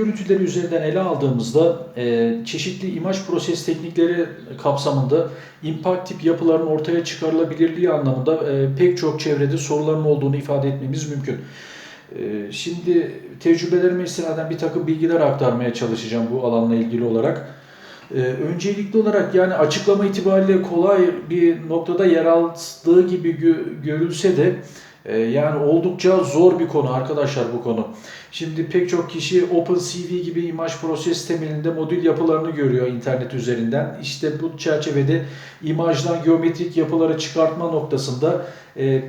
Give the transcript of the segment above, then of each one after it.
görüntüleri üzerinden ele aldığımızda e, çeşitli imaj proses teknikleri kapsamında impact tip yapıların ortaya çıkarılabilirliği anlamında e, pek çok çevrede soruların olduğunu ifade etmemiz mümkün. E, şimdi tecrübelerime istinaden bir takım bilgiler aktarmaya çalışacağım bu alanla ilgili olarak. Öncelikli olarak yani açıklama itibariyle kolay bir noktada yer aldığı gibi gö- görülse de yani oldukça zor bir konu arkadaşlar bu konu. Şimdi pek çok kişi OpenCV gibi imaj proses temelinde modül yapılarını görüyor internet üzerinden. İşte bu çerçevede imajdan geometrik yapıları çıkartma noktasında e,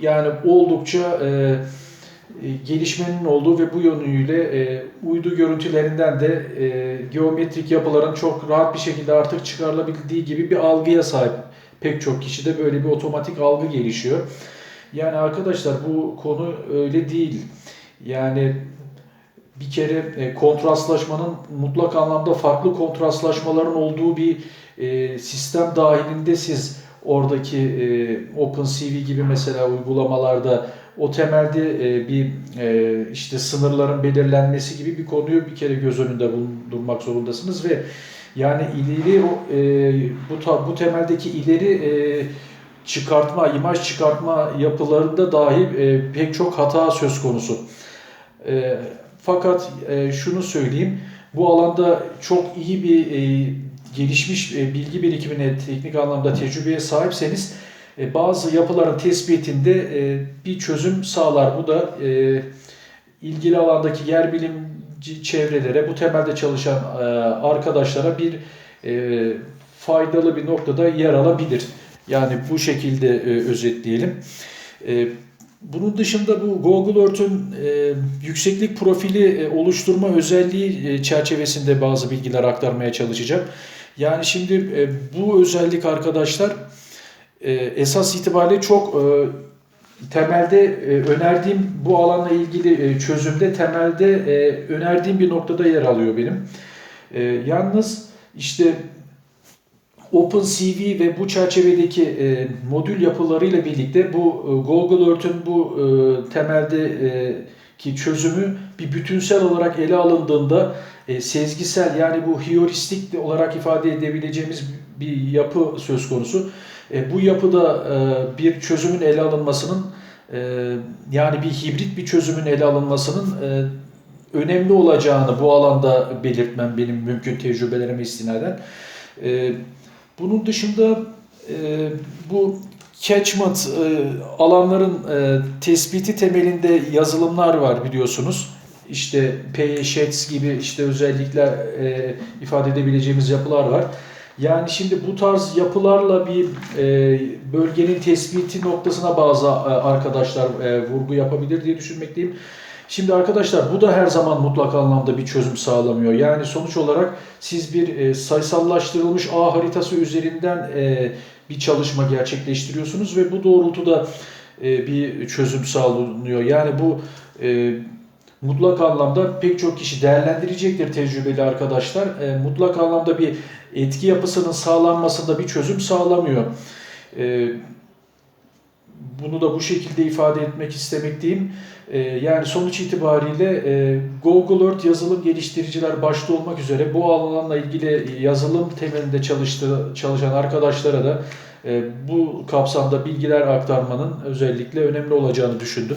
yani oldukça e, e, gelişmenin olduğu ve bu yönüyle uydu görüntülerinden de geometrik yapıların çok rahat bir şekilde artık çıkarılabildiği gibi bir algıya sahip. Pek çok kişide böyle bir otomatik algı gelişiyor. Yani arkadaşlar bu konu öyle değil. Yani bir kere e, kontrastlaşmanın mutlak anlamda farklı kontrastlaşmaların olduğu bir e, sistem dahilinde siz oradaki e, OpenCV gibi mesela uygulamalarda o temelde bir işte sınırların belirlenmesi gibi bir konuyu bir kere göz önünde bulundurmak zorundasınız ve yani ileri bu bu temeldeki ileri çıkartma, imaj çıkartma yapılarında dahi e, pek çok hata söz konusu. E, fakat e, şunu söyleyeyim, bu alanda çok iyi bir e, gelişmiş e, bilgi birikimine, teknik anlamda tecrübeye sahipseniz e, bazı yapıların tespitinde e, bir çözüm sağlar. Bu da e, ilgili alandaki yer bilimci çevrelere, bu temelde çalışan e, arkadaşlara bir e, faydalı bir noktada yer alabilir. Yani bu şekilde e, özetleyelim. E, bunun dışında bu Google Earth'ün e, yükseklik profili e, oluşturma özelliği e, çerçevesinde bazı bilgiler aktarmaya çalışacağım. Yani şimdi e, bu özellik arkadaşlar e, esas itibariyle çok e, temelde e, önerdiğim bu alanla ilgili e, çözümde temelde e, önerdiğim bir noktada yer alıyor benim. E, yalnız işte OpenCV ve bu çerçevedeki e, modül yapılarıyla birlikte bu e, Google Earth'ün bu e, temelde e, ki çözümü bir bütünsel olarak ele alındığında e, sezgisel yani bu heuristik olarak ifade edebileceğimiz bir yapı söz konusu. E, bu yapıda e, bir çözümün ele alınmasının e, yani bir hibrit bir çözümün ele alınmasının e, önemli olacağını bu alanda belirtmem benim mümkün tecrübelerime istinaden. E, bunun dışında e, bu catchment e, alanların e, tespiti temelinde yazılımlar var biliyorsunuz. İşte PSHETS gibi işte özellikler e, ifade edebileceğimiz yapılar var. Yani şimdi bu tarz yapılarla bir e, bölgenin tespiti noktasına bazı e, arkadaşlar e, vurgu yapabilir diye düşünmekteyim. Şimdi arkadaşlar bu da her zaman mutlak anlamda bir çözüm sağlamıyor. Yani sonuç olarak siz bir e, sayısallaştırılmış ağ haritası üzerinden e, bir çalışma gerçekleştiriyorsunuz ve bu doğrultuda e, bir çözüm sağlanıyor. Yani bu e, mutlak anlamda pek çok kişi değerlendirecektir tecrübeli arkadaşlar. E, mutlak anlamda bir etki yapısının sağlanmasında bir çözüm sağlamıyor. E, bunu da bu şekilde ifade etmek istemekteyim. E, yani sonuç itibariyle e, Google Earth yazılım geliştiriciler başta olmak üzere bu alanla ilgili yazılım temelinde çalıştı, çalışan arkadaşlara da e, bu kapsamda bilgiler aktarmanın özellikle önemli olacağını düşündüm.